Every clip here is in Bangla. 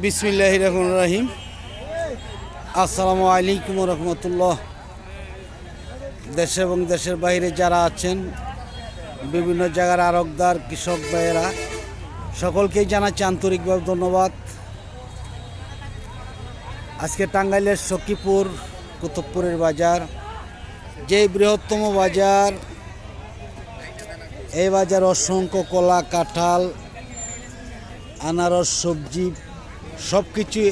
বিসমিল্লাহ রহমান রাহিম। আসসালামু আলাইকুম রহমতুল্লাহ। দেশে এবং দেশের বাইরে যারা আছেন, বিভিন্ন জায়গার আরকদার কৃষক ভাইয়েরা, সকলকেই জানাচ্ছি আন্তরিকভাবে ধন্যবাদ। আজকে টাঙ্গাইলের সখীপুর, কুতুবপুরের বাজার যে বৃহত্তম বাজার, এই বাজার অসংখ্য কলা, কাঁঠাল, আনারস, সবজি সব কিছু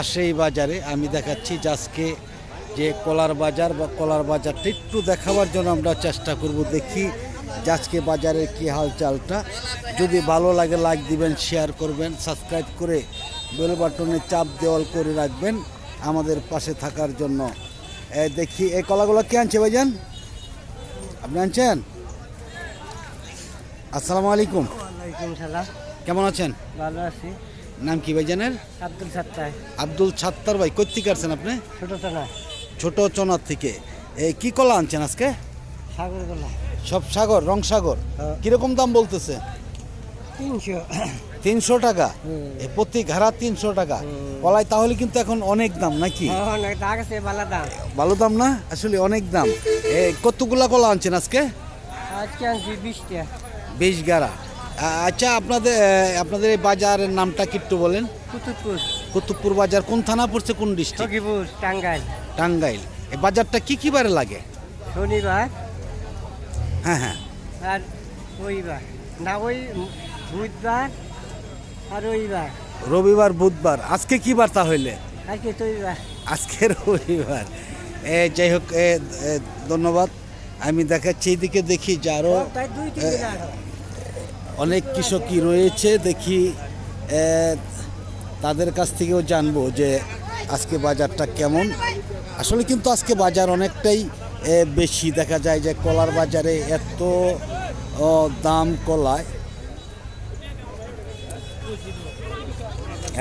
আসে এই বাজারে। আমি দেখাচ্ছি আজকে যে কলার বাজার বা কলার বাজারটা একটু দেখাবার জন্য আমরা চেষ্টা করব। দেখি আজকে বাজারের কী হালচালটা। যদি ভালো লাগে লাইক দিবেন শেয়ার করবেন সাবস্ক্রাইব করে বেল বাটনে চাপ দেওয়াল করে রাখবেন আমাদের পাশে থাকার জন্য। দেখি এই কলাগুলো কে আনছে ভাইজান? আপনি আনছেন? আসসালামু আলাইকুম। কেমন আছেন? ভালো আছি। নাম কি ভাইজানের আব্দুল সাত্তার আব্দুল ছাত্তার ভাই কোথেকে আসছেন আপনি? ছোট থানা ছোট চনার থেকে। এই কি কলা আনছেন আজকে? সাগরগোলা সব সাগর রং সাগর? হ্যাঁ। কীরকম দাম বলতেছে? তিনশো। তিনশো টাকা। প্রতি ঘাড়া তিনশো টাকা। কলাই তাহলে কিন্তু এখন অনেক দাম নাকি? আছে ভালো দাম। ভালো দাম না? আসলে অনেক দাম। কতগুলা কলা আনছেন আজকে? আজকে আনছি বিশটা। বিশ গাড়া আচ্ছা আপনাদের আপনাদের এই বাজারের নামটা কি একটু বলেন? কুতুবপুর। কুতুবপুর বাজার কোন থানা পড়ছে কোন ডিস্ট্রিক্ট? সখীপুর টাঙ্গাইল। টাঙ্গাইল। এই বাজারটা কি কি বারে লাগে? শনিবার। হ্যাঁ হ্যাঁ। আর রবিবার। না ওই বুধবার আর রবিবার। রবিবার বুধবার। আজকে কি বার তাহলে? আজকে রবিবার আজকে রবিবার। এ যাই হোক ধন্যবাদ। আমি দেখাচ্ছি এইদিকে দেখি যে আরও অনেক কৃষকই রয়েছে দেখি তাদের কাছ থেকেও জানব যে আজকে বাজারটা কেমন। আসলে কিন্তু আজকে বাজার অনেকটাই বেশি। দেখা যায় যে কলার বাজারে এত দাম কলায়।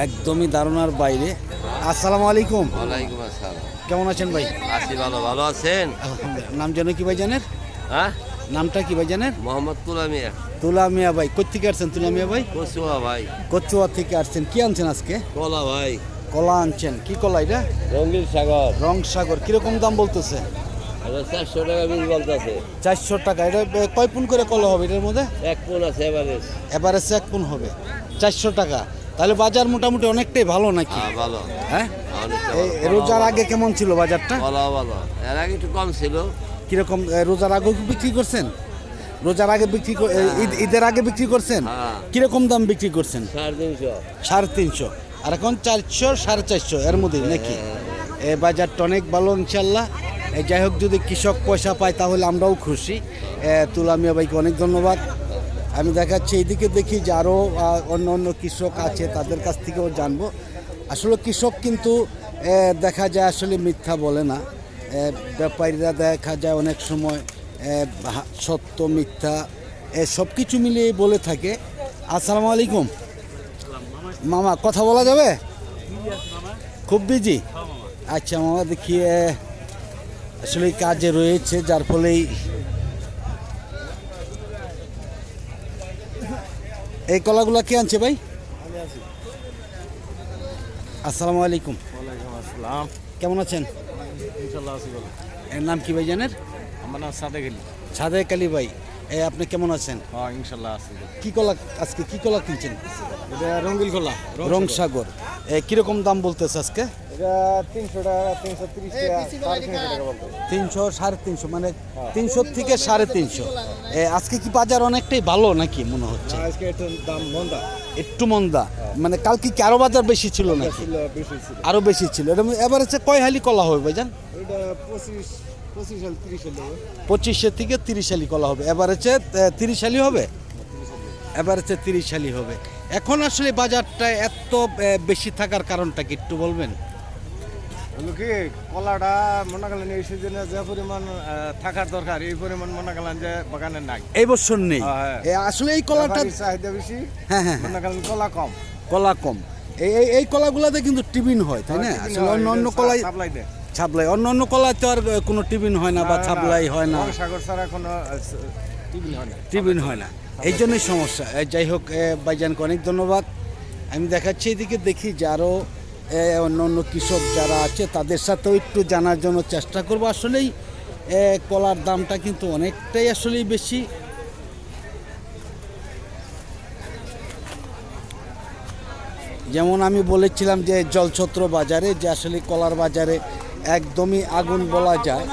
একদমই ধারণার বাইরে। আসসালামু আলাইকুম। ওয়ালাইকুম আসসালাম। কেমন আছেন ভাই? আছি ভালো ভালো আছেন? নাম যেন কি ভাই জানেন হ্যাঁ? নামটা কি ভাই জানেন মোহাম্মদ তুলামিয়া তুলা মিয়া ভাই কোথেকে আসছেন তুলা মিয়া ভাই? কচুয়া ভাই। কচুয়া থেকে আসছেন কি আনছেন আজকে? কলা ভাই। কলা আনছেন কি কলা এটা? রঙ্গিল সাগর। রং সাগর কীরকম দাম বলতেছে? চারশো টাকা বীজ বলতেছে। চারশো টাকা এটা কয় পুন করে কলা হবে এটার মধ্যে? এক পোন আছে এভারেজ। এবারে এক পুন হবে চারশো টাকা। তাহলে বাজার মোটামুটি অনেকটাই ভালো নাকি? হ্যাঁ ভালো। হ্যাঁ? ভালো। রোজার আগে কেমন ছিল বাজারটা? কলা ভালো। এর আগে একটু কম ছিল। কীরকম রোজার আগে বিক্রি করছেন? রোজার আগে বিক্রি কর- ঈদ- ঈদের আগে বিক্রি করছেন? হ্যাঁ। কীরকম দাম বিক্রি করছেন? সাড়ে তিনশো। সাড়ে তিনশো। আর এখন চারশো সাড়ে চারশো এর মধ্যে নাকি? এ বাজারটা অনেক ভালো ইনশাল্লাহ। এই যাই হোক যদি কৃষক পয়সা পায় তাহলে আমরাও খুশি। এ, তুলা মিয়া ভাইকে অনেক ধন্যবাদ। আমি দেখাচ্ছি এইদিকে দেখি যে আরও অন্য অন্য কৃষক আছে তাদের কাছ থেকেও জানব। আসলে কৃষক কিন্তু এ, দেখা যায় আসলে মিথ্যা বলে না। এ, ব্যাপারীরা দেখা যায় অনেক সময় সত্য মিথ্যা সব কিছু মিলিয়ে বলে থাকে। আসসালামু আলাইকুম। মামা কথা বলা যাবে? খুব বিজি আচ্ছা মামা দেখি আসলে কাজে রয়েছে যার ফলেই এই কলাগুলা কে আনছে ভাই? আসসালামু আলাইকুম। আসসালাম। কেমন আছেন? এর নাম কি ভাই জানেন আমার নাম সাদেক আলী সাদেক আলী ভাই এ আপনি কেমন আছেন? হ্যাঁ ইনশাল্লাহ আছি। কি কলা আজকে কি কলা কিনছেন? এটা রঙ্গিল খোলা রং সাগর। এ কীরকম দাম বলতেছে আজকে? এটা তিনশো টাকা তিনশো তিরিশ সাড়ে তিনশো সাড়ে তিনশো মানে তিনশো থেকে সাড়ে তিনশো। আজকে কি বাজার অনেকটাই ভালো নাকি মনে হচ্ছে? আজকে একটু দাম মন্দা। একটু মন্দা। মানে কালকে কি আরও বাজার বেশি ছিল নাকি? ছিল বেশি ছিল। আরও বেশি ছিল। এটা এবার হচ্ছে কয় হালি কলা হবে ভাইজান? এটা পঁচিশ পঁচিশ সাল তিরিশ সাল থেকে তিরিশ কলা হবে। এবার হচ্ছে তিরিশ হালি হবে? এবার হচ্ছে তিরিশ হালি হবে। এখন আসলে বাজারটা এত বেশি থাকার কারণটা কি একটু বলবেন? হলো কি কলাটা মনে করেন এই সিজনে যে পরিমাণ থাকার দরকার এই পরিমাণ মনে করেন যে বাগানে নাই। এই বছর নেই? হ্যাঁ। এ, আসলে এই কলাটা চাহিদা বেশি হ্যাঁ হ্যাঁ হ্যাঁ, মনে করেন কলা কম। কলা কম। এই এই- এই কলাগুলাতে কিন্তু টিবিন হয় তাই না? আসলে অন্য অন্য কলাই সাপ্লাই দেয়। ছাপলাই। অন্য অন্য কলায় তো আর কোনো টিফিন হয় না বা ছাপলাই হয় না। সাগর ছাড়া কোনো টিভি হয় না। টিবিন হয় না। এই জন্যই সমস্যা। যাই হোক ভাইজানকে অনেক ধন্যবাদ। আমি দেখাচ্ছি এদিকে দেখি যে আরও অন্য অন্য কৃষক যারা আছে তাদের সাথেও একটু জানার জন্য চেষ্টা করব। আসলেই কলার দামটা কিন্তু অনেকটাই আসলেই বেশি। যেমন আমি বলেছিলাম যে জলছত্র বাজারে যে আসলে কলার বাজারে একদমই আগুন বলা যায়।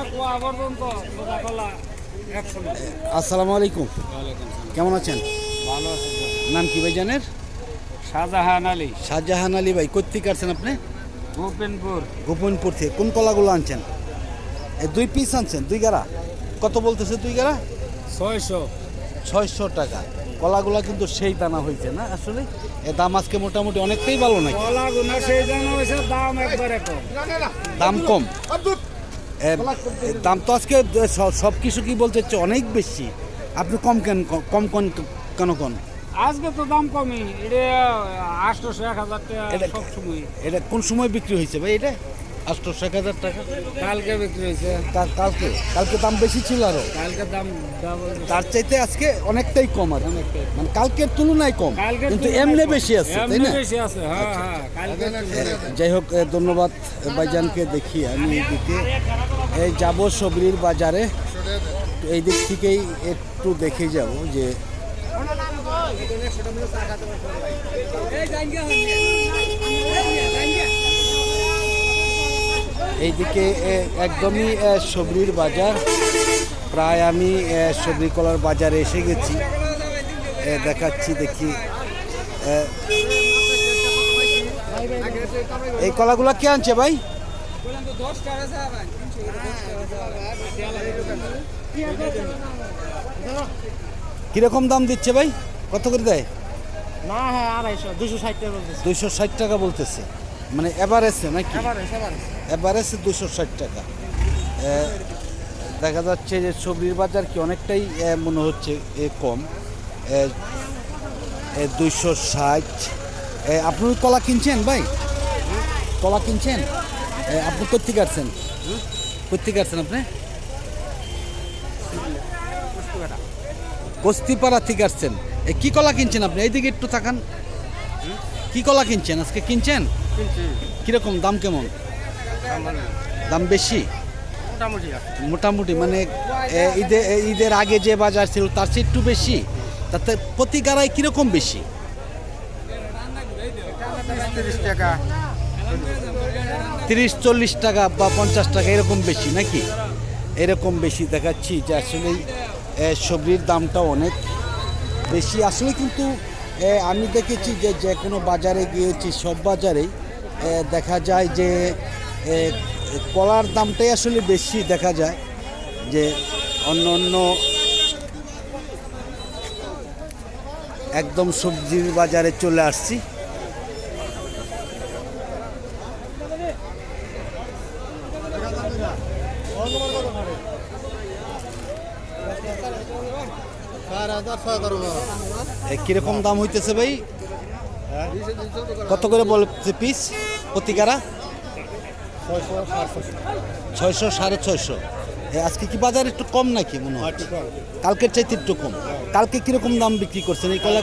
আসসালামু আলাইকুম। কেমন আছেন? ভালো আছে নাম কি ভাই জানের শাহজাহান আলী। শাহজাহান আলী ভাই কোথেকে আসছেন আপনি? ভূপেনপুর গোপনপুর থেকে। কোন কলাগুলো আনছেন? দুই পিস আনছেন দুই গাড়া? কত বলতেছে দুই গাড়া? ছয়শো। ছয়শো টাকা। কলাগুলা কিন্তু সেই দানা হয়েছে না? আসলে এ দাম আজকে মোটামুটি অনেকটাই ভালো নাকি? কলা গুনা সেই জন্য হয়েছে দাম একবারে কম। দাম কম? দাম তো আজকে সব কিছু কি বলতে হচ্ছে অনেক বেশি। আপনি কম কেন কম কোন কেন কোন? আজকে তো দাম কমই এটা আটশোশো এক হাজার টাকা এটা কোন সময় বিক্রি হয়েছে ভাই এটা? আটশোশো এক হাজার টাকা। কালকে বিক্রি হয়েছে। কালকে? কালকে দাম বেশি ছিল আরও। কালকে দাম তার চাইতে আজকে অনেকটাই কম আর অনেকটাই। মানে কালকের তুলনায় কম। কিন্তু এমনি বেশি আছে তাই না? বেশি আছে হ্যাঁ হ্যাঁ কালকে যাই হোক ধন্যবাদ ভাইজানকে দেখি আমি এইদিকে এই যাব সবরির বাজারে। এই দিক থেকেই একটু দেখে যাব যে এইদিকে একদমই সবরির বাজার। প্রায় আমি সবরি কলার বাজারে এসে গেছি। এ, দেখাচ্ছি দেখি এই কলাগুলা কে আনছে ভাই? কীরকম দাম দিচ্ছে ভাই? কত করে দেয়? না হ্যাঁ আড়াইশো দুশো ষাট টাকা বলতেছে। দুইশো ষাট টাকা বলতেছে। মানে এভারেজে নাকি? এভারেজে দুশো ষাট টাকা। দেখা যাচ্ছে যে সবজির বাজার কি অনেকটাই মনে হচ্ছে এ, কম। দুইশো ষাট। আপনি কলা কিনছেন ভাই? কলা কিনছেন? আপনি কোথেকে আসছেন? কোথেকে আসছেন আপনি? কস্তিপাড়া থেকে আসছেন। কি কলা কিনছেন আপনি? এইদিকে একটু তাকান। কি কলা কিনছেন? আজকে কিনছেন? কীরকম দাম কেমন? দাম বেশি? মোটামুটি মানে এ, ঈদে ঈদের আগে যে বাজার ছিল তার চেয়ে একটু বেশি। তাতে প্রতি গাড়ায় কীরকম বেশি? তিরিশ টাকা তিরিশ চল্লিশ টাকা বা পঞ্চাশ টাকা এরকম বেশি নাকি? এরকম বেশি দেখাচ্ছি যে আসলেই এ, সবজির দামটা অনেক বেশি। আসলে কিন্তু আমি দেখেছি যে যে কোনো বাজারে গিয়েছি সব বাজারেই দেখা যায় যে কলার দামটাই আসলে বেশি দেখা যায় যে অন্য অন্য একদম সবজির বাজারে চলে আসছি। কীরকম দাম হইতেছে ভাই? কত করে বলছে পিস প্রতিকারা ছয়শো সাড়ে ছয়শো। আজকে কি বাজার একটু কম নাকি মনে হয়? কালকের চাইতে একটু কম। কালকে কীরকম দাম বিক্রি করছেন? এই কলা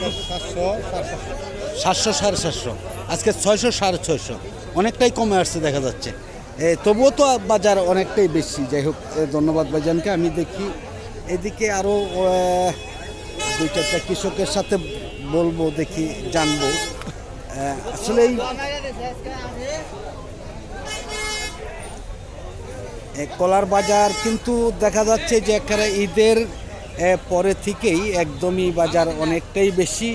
সাতশো সাড়ে সাতশো। আজকে ছয়শো সাড়ে ছয়শো। অনেকটাই কমে আসছে দেখা যাচ্ছে। এ, তবুও তো বাজার অনেকটাই বেশি। যাই হোক ধন্যবাদ ভাইজানকে। আমি দেখি এদিকে আরও দুই চারটা কৃষকের সাথে বলব দেখি জানব। আসলে কলার বাজার কিন্তু দেখা যাচ্ছে যে একেবারে ঈদের পরে থেকেই একদমই বাজার অনেকটাই বেশি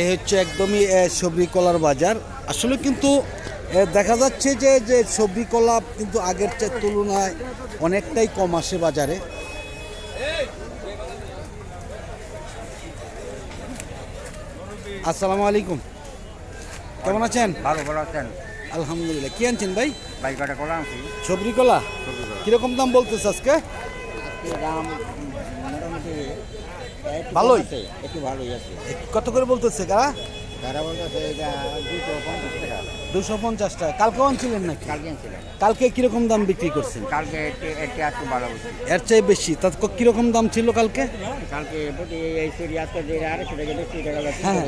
এই হচ্ছে একদমই সবজি কলার বাজার। আসলে কিন্তু দেখা যাচ্ছে যে যে সবজি কলা কিন্তু আগের চেয়ে তুলনায় অনেকটাই কম আসে বাজারে। আসসালামু আলাইকুম। কেমন আছেন? ভালো ভালো আছেন? আলহামদুলিল্লাহ। কি আনছেন ভাই? ভাই কাটা কলা আনছি। সবজি কলা? কীরকম দাম বলতেছে আজকে? দাম মোটামুটি ভালোই? একটু ভালোই আছে। কত করে বলতেছে কারা? তারা বলতেছে এটা দুশো পঞ্চাশ দুশো পঞ্চাশ টাকা। কালকে আনছিলেন নাকি? কালকে ছিলেন কালকে কীরকম দাম বিক্রি করছেন? কালকে একটু একটু ভালো এর চেয়ে বেশি। তা কীরকম দাম ছিল কালকে? কালকে হ্যাঁ।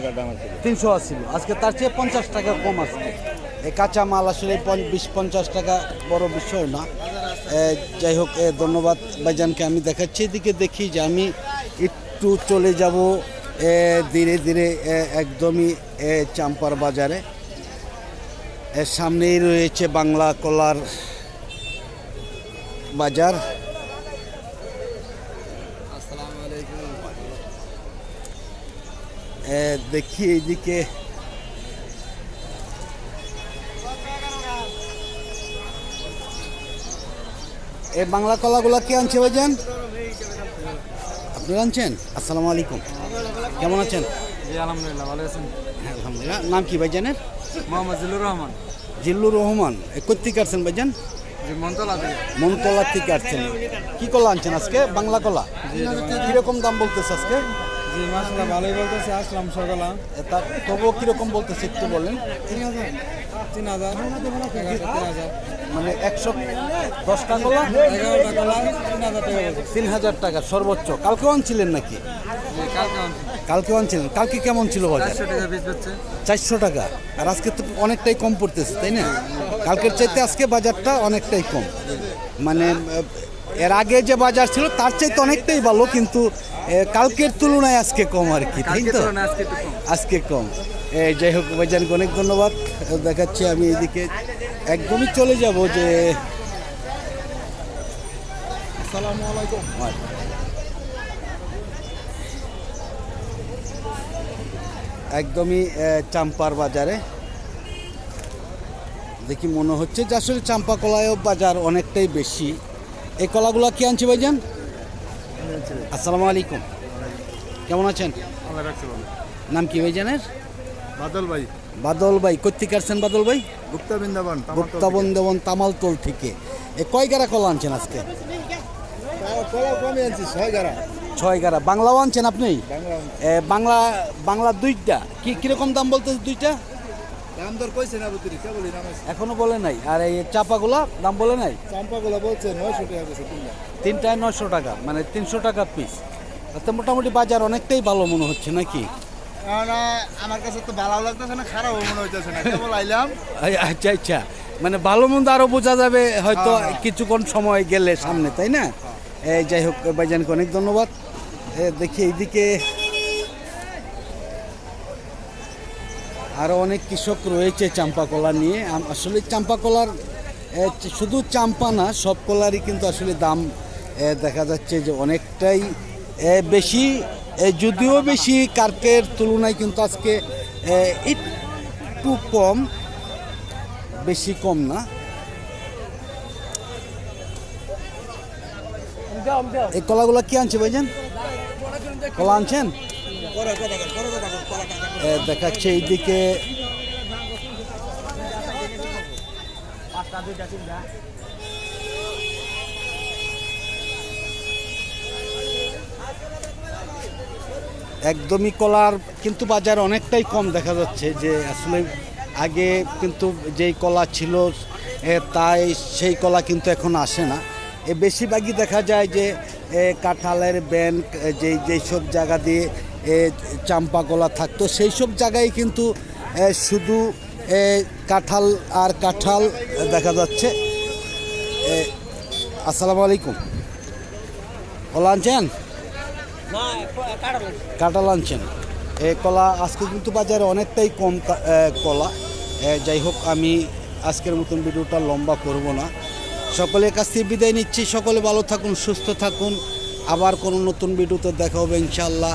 তিনশো আসছিল আজকে তার চেয়ে পঞ্চাশ টাকা কম আসছে এই কাঁচা মাল আসলে বিশ পঞ্চাশ টাকা বড় বিষয় না। যাই হোক ধন্যবাদ ভাইজানকে আমি দেখাচ্ছি। এদিকে দেখি যে আমি একটু চলে যাব ধীরে ধীরে একদমই চাম্পার বাজারে। এর সামনেই রয়েছে বাংলা কলার বাজার। এ, দেখি এইদিকে। এই বাংলা কলাগুলা কে আনছে ভাইজান? আপনি আনছেন? আসসালামু আলাইকুম। কেমন আছেন? আলহামদুলিল্লাহ ভালো আছেন। আলহামদুলিল্লাহ। নাম কি ভাইজানের? মোহাম্মদ জিল্লুর রহমান। জিল্লুর রহমান। কোথেকে আসছেন ভাইজান? মনতলা থেকে। আসছেন। কি কলা আনছেন আজকে? বাংলা কলা? কীরকম দাম বলতেছে আজকে? জি মাসাল্লাহ ভালোই বলতেছে আসলাম সকালে। তা তবুও কীরকম বলতেছে একটু বলেন। তিন হাজার। তিন হাজার। তিন হাজার। মানে একশো দশটা কলা এগারোটা কলা? তিন হাজার টাকা তিন হাজার টাকা সর্বোচ্চ। কালকেও আনছিলেন নাকি? কালকে আনছিলেন। কালকে কেমন ছিল বাজার? চারশো টাকা আর আজকে তো অনেকটাই কম পড়তেছে তাই না? কালকের চাইতে আজকে বাজারটা অনেকটাই কম। মানে এর আগে যে বাজার ছিল তার চাইতে অনেকটাই ভালো কিন্তু কালকের তুলনায় আজকে কম আর কি তাই তো? আজকে কম। যাই হোক ভাইজানকে অনেক ধন্যবাদ। দেখাচ্ছি আমি এদিকে। একদমই চলে যাব যে আসসালামু আলাইকুম। একদমই চাম্পার বাজারে। দেখি মনে হচ্ছে যে আসলে চাম্পা কলায়ও বাজার অনেকটাই বেশি। এই কলাগুলো কি আনছে ভাইজান? আসসালামু আলাইকুম। কেমন আছেন? নাম কি ভাইজানের? বাদল ভাই। বাদল ভাই কোথেকে আসছেন বাদল ভাই? গুপ্তা বৃন্দাবন গুপ্তাবন দেবন তামালতল থেকে। এ কয় গারা কলা আনছেন আজকে? ছয় গারা ছয় গারা বাংলাও আনছেন আপনি? এ, বাংলা বাংলা দুইটা। কি কীরকম দাম বলতে দুইটা? দাম দর কইছে না বুতুরি? কে বলি নাম এখনও বলে নাই। আর এই চাপাগুলা দাম বলে নাই? চাম্পাগুলো বলছে নয়শো টাকা তিনটা। তিনটায় নশো টাকা মানে তিনশো টাকা পিস তাতে মোটামুটি বাজার অনেকটাই ভালো মনে হচ্ছে নাকি? আমার কাছে তো ভালো লাগতেছে না খারাপ মনে হইতেছে না। কেবল আইলাম। আচ্ছা আচ্ছা। মানে ভালো মন্দ আরও বোঝা যাবে হয়তো কিছুক্ষণ সময় গেলে সামনে তাই না? এই যাই হোক ভাইজানকে অনেক ধন্যবাদ। দেখি এইদিকে আরও অনেক কৃষক রয়েছে চাম্পা কলা নিয়ে। আসলে চাম্পা কলার শুধু চাম্পা না, সব কলারই কিন্তু আসলে দাম দেখা যাচ্ছে যে অনেকটাই বেশি যদিও বেশি, কার্কের তুলনায় কিন্তু আজকে একটু কম, বেশি কম না। এই কলাগুলো কি আনছে ভাইজান? কলা আনছেন? দেখাচ্ছে এইদিকে। একদমই কলার কিন্তু বাজার অনেকটাই কম দেখা যাচ্ছে যে আসলে আগে কিন্তু যেই কলা ছিল তাই সেই কলা কিন্তু এখন আসে না। এ, বেশিরভাগই দেখা যায় যে কাঁঠালের ব্যান্ড যেই যেই সব জায়গা দিয়ে এ, চাম্পা কলা থাকতো। সেই সব জায়গায় কিন্তু শুধু কাঁঠাল আর কাঁঠাল দেখা যাচ্ছে। আসসালামু আলাইকুম। কলা আনছেন? কাঁঠাল আনছেন। এ কলা আজকে কিন্তু বাজারে অনেকটাই কম কলা। যাই হোক আমি আজকের মতন ভিডিওটা লম্বা করব না। সকলের কাছ থেকে বিদায় নিচ্ছি। সকলে ভালো থাকুন সুস্থ থাকুন। আবার কোনো নতুন ভিডিওতে দেখা হবে ইনশাল্লাহ